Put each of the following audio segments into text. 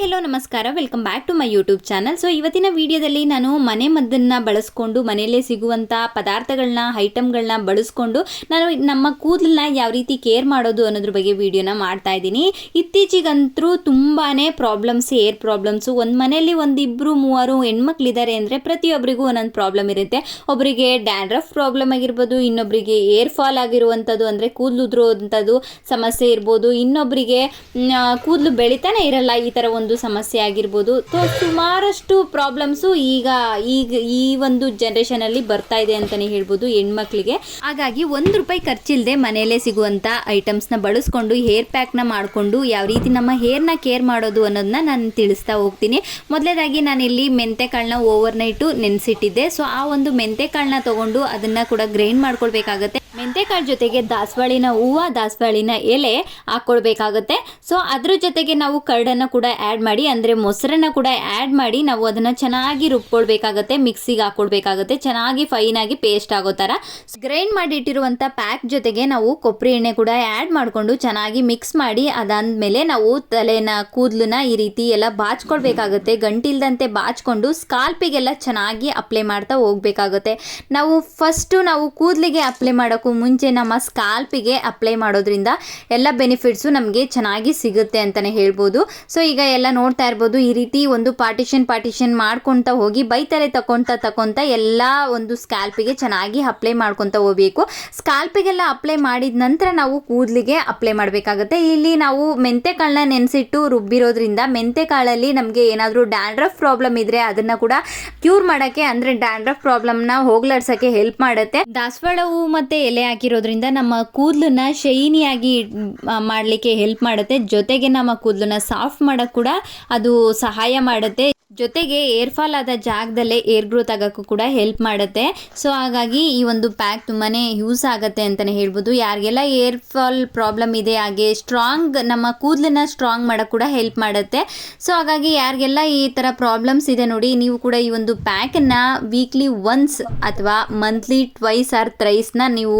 Hello ನಮಸ್ಕಾರ. Welcome back to my YouTube channel so ಇವತ್ತಿನ ವಿಡಿಯೋದಲ್ಲಿ ನಾನು ಮನೆ ಮದ್ದನ್ನು ಬಳಸ್ಕೊಂಡು, ಮನೆಯಲ್ಲೇ ಸಿಗುವಂಥ ಪದಾರ್ಥಗಳನ್ನ ಐಟಮ್ಗಳನ್ನ ಬಳಸ್ಕೊಂಡು ನಾನು ನಮ್ಮ ಕೂದಲನ್ನ ಯಾವ ರೀತಿ ಕೇರ್ ಮಾಡೋದು ಅನ್ನೋದ್ರ ಬಗ್ಗೆ ವಿಡಿಯೋನ ಮಾಡ್ತಾ ಇದ್ದೀನಿ. ಇತ್ತೀಚೆಗಂತೂ ತುಂಬಾ ಪ್ರಾಬ್ಲಮ್ಸ್ ಏರ್ ಪ್ರಾಬ್ಲಮ್ಸು ಒಂದು ಮನೆಯಲ್ಲಿ ಒಂದಿಬ್ಬರು ಮೂವರು ಹೆಣ್ಮಕ್ಳಿದ್ದಾರೆ ಅಂದರೆ ಪ್ರತಿಯೊಬ್ಬರಿಗೂ ಒಂದೊಂದು ಪ್ರಾಬ್ಲಮ್ ಇರುತ್ತೆ. ಒಬ್ಬರಿಗೆ ಡ್ಯಾಂಡ್ರಫ್ ಪ್ರಾಬ್ಲಮ್ ಆಗಿರ್ಬೋದು ಇನ್ನೊಬ್ಬರಿಗೆ ಏರ್ ಫಾಲ್ ಆಗಿರುವಂಥದ್ದು ಅಂದರೆ ಕೂದಲು ಸಮಸ್ಯೆ ಇರ್ಬೋದು ಇನ್ನೊಬ್ಬರಿಗೆ ಕೂದಲು ಬೆಳಿತಾನೆ ಇರಲ್ಲ ಈ ಥರ ಒಂದು ಸಮಸ್ಯೆ ಆಗಿರ್ಬೋದು. ಸೊ ಸುಮಾರಷ್ಟು ಪ್ರಾಬ್ಲಮ್ಸು ಈಗ ಈಗ ಈ ಒಂದು ಜನ್ರೇಷನಲ್ಲಿ ಬರ್ತಾ ಇದೆ ಅಂತಾನೆ ಹೇಳ್ಬೋದು ಹೆಣ್ಮಕ್ಳಿಗೆ. ಹಾಗಾಗಿ ಒಂದು ರೂಪಾಯಿ ಖರ್ಚಿಲ್ಲದೆ ಮನೆಯಲ್ಲೇ ಸಿಗುವಂಥ ಐಟಮ್ಸ್ನ ಬಳಸ್ಕೊಂಡು ಹೇರ್ ಪ್ಯಾಕ್ನ ಮಾಡಿಕೊಂಡು, ಯಾವ ರೀತಿ ನಮ್ಮ ಹೇರ್ನ ಕೇರ್ ಮಾಡೋದು ಅನ್ನೋದನ್ನ ನಾನು ತಿಳಿಸ್ತಾ ಹೋಗ್ತೀನಿ. ಮೊದಲೇದಾಗಿ ನಾನಿಲ್ಲಿ ಮೆಂತೆಕಾಳನ್ನ ಓವರ್ ನೈಟು ನೆನೆಸಿಟ್ಟಿದ್ದೆ. ಸೊ ಆ ಒಂದು ಮೆಂತೆಕಾಳನ್ನ ತಗೊಂಡು ಅದನ್ನು ಕೂಡ ಗ್ರೈಂಡ್ ಮಾಡ್ಕೊಳ್ಬೇಕಾಗತ್ತೆ. ಮೆಂತೆಕಾಳು ಜೊತೆಗೆ ದಾಸವಾಳಿನ ಹೂವು, ದಾಸವಾಳಿನ ಎಲೆ ಹಾಕ್ಕೊಳ್ಬೇಕಾಗುತ್ತೆ ಸೊ ಅದ್ರ ಜೊತೆಗೆ ನಾವು ಕರ್ಡನ್ನು ಕೂಡ ಆ್ಯಡ್ ಮಾಡಿ, ಅಂದರೆ ಮೊಸರನ್ನ ಕೂಡ ಆ್ಯಡ್ ಮಾಡಿ ನಾವು ಅದನ್ನು ಚೆನ್ನಾಗಿ ರುಬ್ಕೊಳ್ಬೇಕಾಗತ್ತೆ ಮಿಕ್ಸಿಗೆ ಹಾಕ್ಕೊಳ್ಬೇಕಾಗುತ್ತೆ ಚೆನ್ನಾಗಿ ಫೈನಾಗಿ ಪೇಸ್ಟ್ ಆಗೋ ಥರ. ಗ್ರೈಂಡ್ ಮಾಡಿಟ್ಟಿರುವಂಥ ಪ್ಯಾಕ್ ಜೊತೆಗೆ ನಾವು ಕೊಬ್ಬರಿ ಎಣ್ಣೆ ಕೂಡ ಆ್ಯಡ್ ಮಾಡಿಕೊಂಡು ಚೆನ್ನಾಗಿ ಮಿಕ್ಸ್ ಮಾಡಿ, ಅದಾದಮೇಲೆ ನಾವು ತಲೆನ, ಕೂದಲನ್ನ ಈ ರೀತಿ ಎಲ್ಲ ಬಾಚ್ಕೊಳ್ಬೇಕಾಗುತ್ತೆ. ಗಂಟಿಲ್ದಂತೆ ಬಾಚ್ಕೊಂಡು ಸ್ಕಾಲ್ಪಿಗೆಲ್ಲ ಚೆನ್ನಾಗಿ ಅಪ್ಲೈ ಮಾಡ್ತಾ ಹೋಗ್ಬೇಕಾಗುತ್ತೆ. ನಾವು ಫಸ್ಟು ನಾವು ಕೂದಲಿಗೆ ಅಪ್ಲೈ ಮಾಡೋಕ್ಕೂ ಮುಂಚೆ ನಮ್ಮ ಸ್ಕಾಲ್ಪಿಗೆ ಅಪ್ಲೈ ಮಾಡೋದ್ರಿಂದ ಎಲ್ಲ ಬೆನಿಫಿಟ್ಸು ನಮಗೆ ಚೆನ್ನಾಗಿ ಸಿಗುತ್ತೆ ಅಂತಲೇ ಹೇಳ್ಬೋದು. ಸೊ, ಈಗ ಎಲ್ಲ ನೋಡ್ತಾ ಇರ್ಬೋದು, ಈ ರೀತಿ ಒಂದು ಪಾರ್ಟಿಷನ್ ಪಾರ್ಟಿಷನ್ ಮಾಡ್ಕೊತ ಹೋಗಿ, ಬೈತಲೆ ತಗೊತ ತಗೊತ ಎಲ್ಲ ಒಂದು ಸ್ಕ್ಯಾಲ್ಪಿಗೆ ಚೆನ್ನಾಗಿ ಅಪ್ಲೈ ಮಾಡ್ಕೊತ ಹೋಗಬೇಕು. ಸ್ಕ್ಯಾಲ್ಪಿಗೆಲ್ಲ ಅಪ್ಲೈ ಮಾಡಿದ ನಂತರ ನಾವು ಕೂದಲಿಗೆ ಅಪ್ಲೈ ಮಾಡಬೇಕಾಗುತ್ತೆ. ಇಲ್ಲಿ ನಾವು ಮೆಂತೆಕಾಳನ್ನ ನೆನೆಸಿಟ್ಟು ರುಬ್ಬಿರೋದ್ರಿಂದ ಮೆಂತೆಕಾಳಲ್ಲಿ ನಮಗೆ ಏನಾದರೂ ಡ್ಯಾಂಡ್ರಫ್ ಪ್ರಾಬ್ಲಮ್ ಇದ್ರೆ ಅದನ್ನು ಕೂಡ ಕ್ಯೂರ್ ಮಾಡೋಕ್ಕೆ, ಅಂದರೆ ಡ್ಯಾಂಡ್ರಫ್ ಪ್ರಾಬ್ಲಮ್ನ ಹೋಗ್ಲಾಡ್ಸೋಕ್ಕೆ ಹೆಲ್ಪ್ ಮಾಡುತ್ತೆ. ದಾಸವಾಳ ಹೂವು ಮತ್ತು ಎಲೆ ಹಾಕಿರೋದ್ರಿಂದ ನಮ್ಮ ಕೂದಲನ್ನ ಶೈನಿಯಾಗಿ ಮಾಡಲಿಕ್ಕೆ ಹೆಲ್ಪ್ ಮಾಡುತ್ತೆ. ಜೊತೆಗೆ ನಮ್ಮ ಕೂದಲನ್ನ ಸಾಫ್ಟ್ ಮಾಡೋಕ್ಕೆ ಕೂಡ ಅದು ಸಹಾಯ ಮಾಡುತ್ತೆ. ಜೊತೆಗೆ ಏರ್ ಫಾಲ್ ಆದ ಜಾಗದಲ್ಲೇ ಏರ್ ಗ್ರೋತ್ ಆಗೋಕ್ಕೂ ಕೂಡ ಹೆಲ್ಪ್ ಮಾಡುತ್ತೆ. ಸೊ ಹಾಗಾಗಿ ಈ ಒಂದು ಪ್ಯಾಕ್ ತುಂಬಾ ಯೂಸ್ ಆಗುತ್ತೆ ಅಂತಲೇ ಹೇಳ್ಬೋದು. ಯಾರಿಗೆಲ್ಲ ಏರ್ ಫಾಲ್ ಪ್ರಾಬ್ಲಮ್ ಇದೆ, ಹಾಗೆ ಸ್ಟ್ರಾಂಗ್ ನಮ್ಮ ಕೂದಲನ್ನ ಸ್ಟ್ರಾಂಗ್ ಮಾಡೋಕ್ಕೆ ಕೂಡ ಹೆಲ್ಪ್ ಮಾಡುತ್ತೆ. ಸೊ ಹಾಗಾಗಿ ಯಾರಿಗೆಲ್ಲ ಈ ಥರ ಪ್ರಾಬ್ಲಮ್ಸ್ ಇದೆ ನೋಡಿ, ನೀವು ಕೂಡ ಈ ಒಂದು ಪ್ಯಾಕನ್ನು ವೀಕ್ಲಿ ಒನ್ಸ್ ಅಥವಾ ಮಂತ್ಲಿ ಟ್ವೈಸ್ ಆರ್ ಥ್ರೈಸ್ನ ನೀವು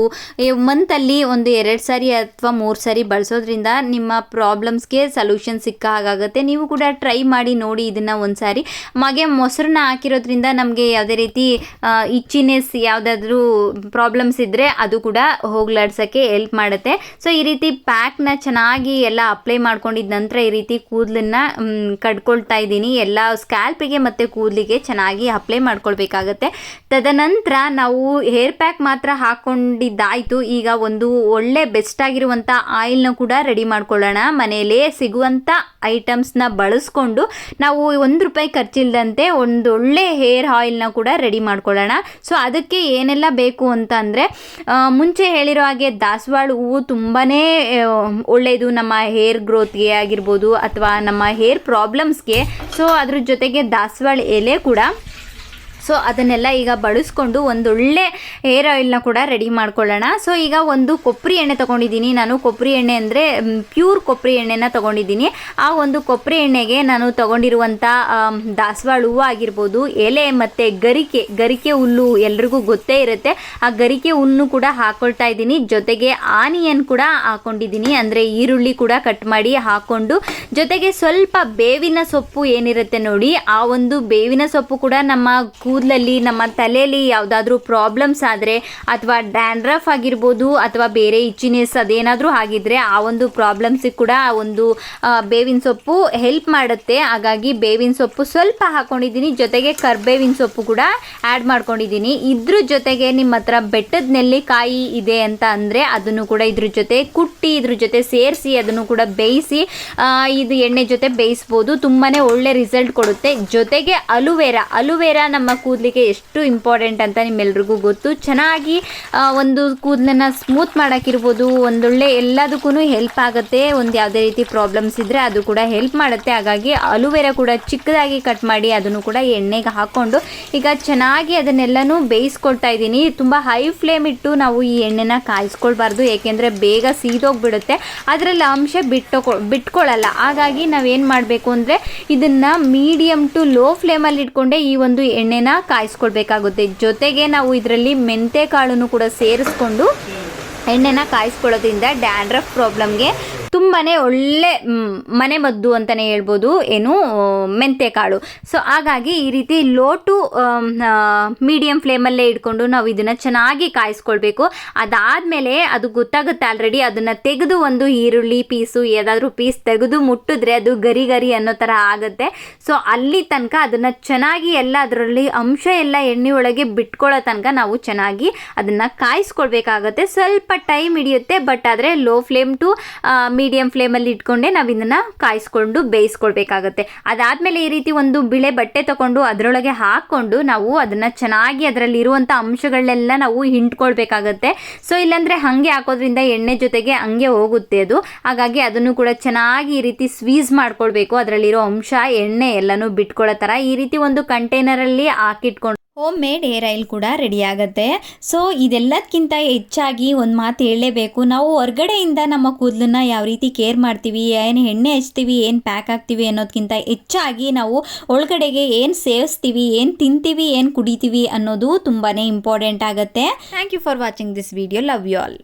ಮಂತಲ್ಲಿ ಒಂದು ಎರಡು ಸಾರಿ ಅಥವಾ ಮೂರು ಸಾರಿ ಬಳಸೋದ್ರಿಂದ ನಿಮ್ಮ ಪ್ರಾಬ್ಲಮ್ಸ್ಗೆ ಸೊಲ್ಯೂಷನ್ ಸಿಕ್ಕ ಹಾಗಾಗುತ್ತೆ. ನೀವು ಕೂಡ ಟ್ರೈ ಮಾಡಿ ನೋಡಿ ಇದನ್ನು ಒಂದು ಸಾರಿ ಮಗೆ ಮೊಸರನ್ನ ಹಾಕಿರೋದ್ರಿಂದ ನಮಗೆ ಯಾವುದೇ ರೀತಿ ಇಚ್ಚಿನೆಸ್ ಯಾವುದಾದ್ರೂ ಪ್ರಾಬ್ಲಮ್ಸ್ ಇದ್ದರೆ ಅದು ಕೂಡ ಹೋಗ್ಲಾಡ್ಸೋಕ್ಕೆ ಹೆಲ್ಪ್ ಮಾಡುತ್ತೆ. ಸೊ ಈ ರೀತಿ ಪ್ಯಾಕ್ನ ಚೆನ್ನಾಗಿ ಎಲ್ಲ ಅಪ್ಲೈ ಮಾಡ್ಕೊಂಡಿದ್ದ ನಂತರ ಈ ರೀತಿ ಕೂದಲನ್ನ ಕಡ್ಕೊಳ್ತಾ ಇದ್ದೀನಿ. ಎಲ್ಲ ಸ್ಕ್ಯಾಲ್ಪಿಗೆ ಮತ್ತು ಕೂದಲಿಗೆ ಚೆನ್ನಾಗಿ ಅಪ್ಲೈ ಮಾಡ್ಕೊಳ್ಬೇಕಾಗತ್ತೆ. ತದನಂತರ ನಾವು ಹೇರ್ ಪ್ಯಾಕ್ ಮಾತ್ರ ಹಾಕ್ಕೊಂಡಿದ್ದಾಯಿತು ಈಗ ಒಂದು ಒಳ್ಳೆ ಬೆಸ್ಟ್ ಆಗಿರುವಂಥ ಆಯಿಲ್ನ ಕೂಡ ರೆಡಿ ಮಾಡ್ಕೊಳ್ಳೋಣ. ಮನೆಯಲ್ಲೇ ಸಿಗುವಂಥ ಐಟಮ್ಸ್ನ ಬಳಸ್ಕೊಂಡು ನಾವು ಒಂದು ರೂಪಾಯಿ ಖರ್ಚಿಲ್ದಂತೆ ಒಂದು ಒಳ್ಳೆ ಹೇರ್ ಆಯಿಲ್ನ ಕೂಡ ರೆಡಿ ಮಾಡ್ಕೊಳ್ಳೋಣ. ಸೊ, ಅದಕ್ಕೆ ಏನೆಲ್ಲ ಬೇಕು ಅಂತ ಅಂದರೆ ಮುಂಚೆ ಹೇಳಿರೋ ಹಾಗೆ ದಾಸವಾಳ ಹೂವು ತುಂಬಾ ಒಳ್ಳೆಯದು ನಮ್ಮ ಹೇರ್ ಗ್ರೋತ್ಗೆ ಆಗಿರ್ಬೋದು ಅಥವಾ ನಮ್ಮ ಹೇರ್ ಪ್ರಾಬ್ಲಮ್ಸ್ಗೆ. ಸೊ, ಅದ್ರ ಜೊತೆಗೆ ದಾಸವಾಳ ಎಲೆ ಕೂಡ ಸೊ ಅದನ್ನೆಲ್ಲ ಈಗ ಬಳಸ್ಕೊಂಡು ಒಂದೊಳ್ಳೆ ಹೇರ್ ಆಯಿಲ್ನ ಕೂಡ ರೆಡಿ ಮಾಡ್ಕೊಳ್ಳೋಣ. ಸೊ ಈಗ ಒಂದು ಕೊಬ್ಬರಿ ಎಣ್ಣೆ ತೊಗೊಂಡಿದ್ದೀನಿ. ನಾನು ಕೊಬ್ಬರಿ ಎಣ್ಣೆ ಅಂದರೆ ಪ್ಯೂರ್ ಕೊಬ್ಬರಿ ಎಣ್ಣೆನ ತೊಗೊಂಡಿದ್ದೀನಿ. ಆ ಒಂದು ಕೊಬ್ಬರಿ ಎಣ್ಣೆಗೆ ನಾನು ತೊಗೊಂಡಿರುವಂಥ ದಾಸವಾಳ ಹೂವು ಆಗಿರ್ಬೋದು, ಎಲೆ ಮತ್ತು ಗರಿಕೆ ಗರಿಕೆ ಹುಲ್ಲು ಎಲ್ರಿಗೂ ಗೊತ್ತೇ ಇರುತ್ತೆ. ಆ ಗರಿಕೆ ಹುಲ್ಲು ಕೂಡ ಹಾಕೊಳ್ತಾ ಇದ್ದೀನಿ. ಜೊತೆಗೆ ಆನಿಯನ್ ಕೂಡ ಹಾಕೊಂಡಿದ್ದೀನಿ. ಅಂದರೆ ಈರುಳ್ಳಿ ಕೂಡ ಕಟ್ ಮಾಡಿ ಹಾಕ್ಕೊಂಡು, ಜೊತೆಗೆ ಸ್ವಲ್ಪ ಬೇವಿನ ಸೊಪ್ಪು ಏನಿರುತ್ತೆ ನೋಡಿ, ಆ ಒಂದು ಬೇವಿನ ಸೊಪ್ಪು ಕೂಡ ನಮ್ಮ ಕೂದಲಲ್ಲಿ, ನಮ್ಮ ತಲೆಯಲ್ಲಿ ಯಾವುದಾದ್ರೂ ಪ್ರಾಬ್ಲಮ್ಸ್ ಆದರೆ ಅಥವಾ ಡ್ಯಾಂಡ್ರಫ್ ಆಗಿರ್ಬೋದು ಅಥವಾ ಬೇರೆ ಇಚ್ಚಿನೆಸ್ ಅದೇನಾದರೂ ಆಗಿದ್ರೆ ಆ ಒಂದು ಪ್ರಾಬ್ಲಮ್ಸಿಗೆ ಕೂಡ ಆ ಒಂದು ಬೇವಿನ ಸೊಪ್ಪು ಹೆಲ್ಪ್ ಮಾಡುತ್ತೆ. ಹಾಗಾಗಿ ಬೇವಿನ ಸೊಪ್ಪು ಸ್ವಲ್ಪ ಹಾಕ್ಕೊಂಡಿದ್ದೀನಿ ಜೊತೆಗೆ ಕರ್ಬೇವಿನ ಸೊಪ್ಪು ಕೂಡ ಆ್ಯಡ್ ಮಾಡ್ಕೊಂಡಿದ್ದೀನಿ. ಇದ್ರ ಜೊತೆಗೆ ನಿಮ್ಮ ಹತ್ರ ಬೆಟ್ಟದ ನೆಲ್ಲಿಕಾಯಿ ಇದೆ ಅಂತ ಅಂದರೆ ಅದನ್ನು ಕೂಡ ಇದ್ರ ಜೊತೆ ಕುಟ್ಟಿ, ಇದ್ರ ಜೊತೆ ಸೇರಿಸಿ ಅದನ್ನು ಕೂಡ ಬೇಯಿಸಿ ಇದು ಎಣ್ಣೆ ಜೊತೆ ಬೇಯಿಸ್ಬೋದು. ತುಂಬಾ ಒಳ್ಳೆ ರಿಸಲ್ಟ್ ಕೊಡುತ್ತೆ. ಜೊತೆಗೆ ಅಲುವೆರಾ ಅಲುವೆರಾ ನಮ್ಮ ಕೂದಲಿಗೆ ಎಷ್ಟು ಇಂಪಾರ್ಟೆಂಟ್ ಅಂತ ನಿಮ್ಮೆಲ್ರಿಗೂ ಗೊತ್ತು. ಚೆನ್ನಾಗಿ ಒಂದು ಕೂದಲನ್ನು ಸ್ಮೂತ್ ಮಾಡೋಕ್ಕಿರ್ಬೋದು, ಒಂದೊಳ್ಳೆ ಎಲ್ಲದಕ್ಕೂ ಹೆಲ್ಪ್ ಆಗುತ್ತೆ. ಒಂದು ಯಾವುದೇ ರೀತಿ ಪ್ರಾಬ್ಲಮ್ಸ್ ಇದ್ದರೆ ಅದು ಕೂಡ ಹೆಲ್ಪ್ ಮಾಡುತ್ತೆ. ಹಾಗಾಗಿ ಅಲುವೆರಾ ಕೂಡ ಚಿಕ್ಕದಾಗಿ ಕಟ್ ಮಾಡಿ ಅದನ್ನು ಕೂಡ ಎಣ್ಣೆಗೆ ಹಾಕ್ಕೊಂಡು ಈಗ ಚೆನ್ನಾಗಿ ಅದನ್ನೆಲ್ಲನೂ ಬೇಯಿಸ್ಕೊಳ್ತಾ ಇದ್ದೀನಿ. ತುಂಬ ಹೈ ಫ್ಲೇಮ್ ಇಟ್ಟು ನಾವು ಈ ಎಣ್ಣೆನ ಕಾಯಿಸ್ಕೊಳ್ಬಾರ್ದು, ಏಕೆಂದರೆ ಬೇಗ ಸೀದೋಗಿಬಿಡುತ್ತೆ. ಅದರಲ್ಲಿ ಅಂಶ ಬಿಟ್ಟುಕೊ ಬಿಟ್ಕೊಳ್ಳಲ್ಲ ಹಾಗಾಗಿ ನಾವೇನು ಮಾಡಬೇಕು ಅಂದರೆ ಇದನ್ನು ಮೀಡಿಯಮ್ ಟು ಲೋ ಫ್ಲೇಮಲ್ಲಿ ಇಟ್ಕೊಂಡೆ ಈ ಒಂದು ಎಣ್ಣೆನ ಕಾಯಿಸ್ಕೊಳ್ಬೇಕಾಗುತ್ತೆ ಜೊತೆಗೆ ನಾವು ಇದರಲ್ಲಿ ಮೆಂತೆ ಕಾಳನ್ನು ಕೂಡ ಸೇರಿಸ್ಕೊಂಡು ಎಣ್ಣೆನ ಕಾಯಿಸ್ಕೊಳ್ಳೋದ್ರಿಂದ ಡ್ಯಾಂಡ್ರಫ್ ಪ್ರಾಬ್ಲಮ್ಗೆ ತುಂಬಾ ಒಳ್ಳೆ ಮನೆ ಮದ್ದು ಅಂತಲೇ ಹೇಳ್ಬೋದು. ಏನು ಮೆಂತೆ ಕಾಳು. ಸೊ ಹಾಗಾಗಿ ಈ ರೀತಿ ಲೋ ಟು ಮೀಡಿಯಂ ಫ್ಲೇಮಲ್ಲೇ ಇಟ್ಕೊಂಡು ನಾವು ಇದನ್ನು ಚೆನ್ನಾಗಿ ಕಾಯಿಸ್ಕೊಳ್ಬೇಕು. ಅದಾದಮೇಲೆ ಅದು ಗೊತ್ತಾಗುತ್ತೆ ಆಲ್ರೆಡಿ ಅದನ್ನು ತೆಗೆದು ಒಂದು ಈರುಳ್ಳಿ ಪೀಸು ಯಾವುದಾದ್ರೂ ಪೀಸ್ ತೆಗೆದು ಮುಟ್ಟಿದ್ರೆ ಅದು ಗರಿ ಗರಿ ಅನ್ನೋ ಥರ ಆಗುತ್ತೆ. ಸೊ ಅಲ್ಲಿ ತನಕ ಅದನ್ನು ಚೆನ್ನಾಗಿ ಎಲ್ಲ ಅದರಲ್ಲಿ ಅಂಶ ಎಲ್ಲ ಎಣ್ಣೆ ಒಳಗೆ ಬಿಟ್ಕೊಳ್ಳೋ ತನಕ ನಾವು ಚೆನ್ನಾಗಿ ಅದನ್ನು ಕಾಯಿಸ್ಕೊಳ್ಬೇಕಾಗುತ್ತೆ. ಸ್ವಲ್ಪ ಟೈಮ್ ಹಿಡಿಯುತ್ತೆ, ಬಟ್ ಆದರೆ ಲೋ ಫ್ಲೇಮ್ ಟು ಮೀಡಿಯಮ್ ಫ್ಲೇಮಲ್ಲಿ ಇಟ್ಕೊಂಡೆ ನಾವು ಇದನ್ನು ಕಾಯಿಸ್ಕೊಂಡು ಬೇಯಿಸ್ಕೊಳ್ಬೇಕಾಗತ್ತೆ. ಅದಾದಮೇಲೆ ಈ ರೀತಿ ಒಂದು ಬಿಳೆ ಬಟ್ಟೆ ತಗೊಂಡು ಅದರೊಳಗೆ ಹಾಕ್ಕೊಂಡು ನಾವು ಅದನ್ನು ಚೆನ್ನಾಗಿ ಅದರಲ್ಲಿರುವಂಥ ಅಂಶಗಳನ್ನೆಲ್ಲ ನಾವು ಹಿಂಡ್ಕೊಳ್ಬೇಕಾಗತ್ತೆ. ಸೊ ಇಲ್ಲಾಂದರೆ ಹಾಗೆ ಹಾಕೋದ್ರಿಂದ ಎಣ್ಣೆ ಜೊತೆಗೆ ಹಂಗೆ ಹೋಗುತ್ತೆ ಅದು. ಹಾಗಾಗಿ ಅದನ್ನು ಕೂಡ ಚೆನ್ನಾಗಿ ಈ ರೀತಿ ಸ್ವೀಸ್ ಮಾಡ್ಕೊಳ್ಬೇಕು. ಅದರಲ್ಲಿರೋ ಅಂಶ, ಎಣ್ಣೆ ಎಲ್ಲನೂ ಬಿಟ್ಕೊಳ್ಳೋ ಥರ ಈ ರೀತಿ ಒಂದು ಕಂಟೈನರಲ್ಲಿ ಹಾಕಿಟ್ಕೊಂಡು ಹೋಮ್ ಮೇಡ್ ಹೇರ್ ಆಯಿಲ್ ಕೂಡ ರೆಡಿ ಆಗುತ್ತೆ. ಸೊ ಇದೆಲ್ಲದಕ್ಕಿಂತ ಹೆಚ್ಚಾಗಿ ಒಂದು ಮಾತು ಹೇಳಲೇಬೇಕು. ನಾವು ಹೊರಗಡೆಯಿಂದ ನಮ್ಮ ಕೂದಲನ್ನ ಯಾವ ರೀತಿ ಕೇರ್ ಮಾಡ್ತೀವಿ, ಏನು ಎಣ್ಣೆ ಹಚ್ತೀವಿ, ಏನು ಪ್ಯಾಕ್ ಹಾಕ್ತೀವಿ ಅನ್ನೋದಕ್ಕಿಂತ ಹೆಚ್ಚಾಗಿ ನಾವು ಒಳಗಡೆಗೆ ಏನು ಸೇವಿಸ್ತೀವಿ, ಏನು ತಿಂತೀವಿ, ಏನು ಕುಡಿತೀವಿ ಅನ್ನೋದು ತುಂಬಾ ಇಂಪಾರ್ಟೆಂಟ್ ಆಗುತ್ತೆ. Thank you for watching this video love you all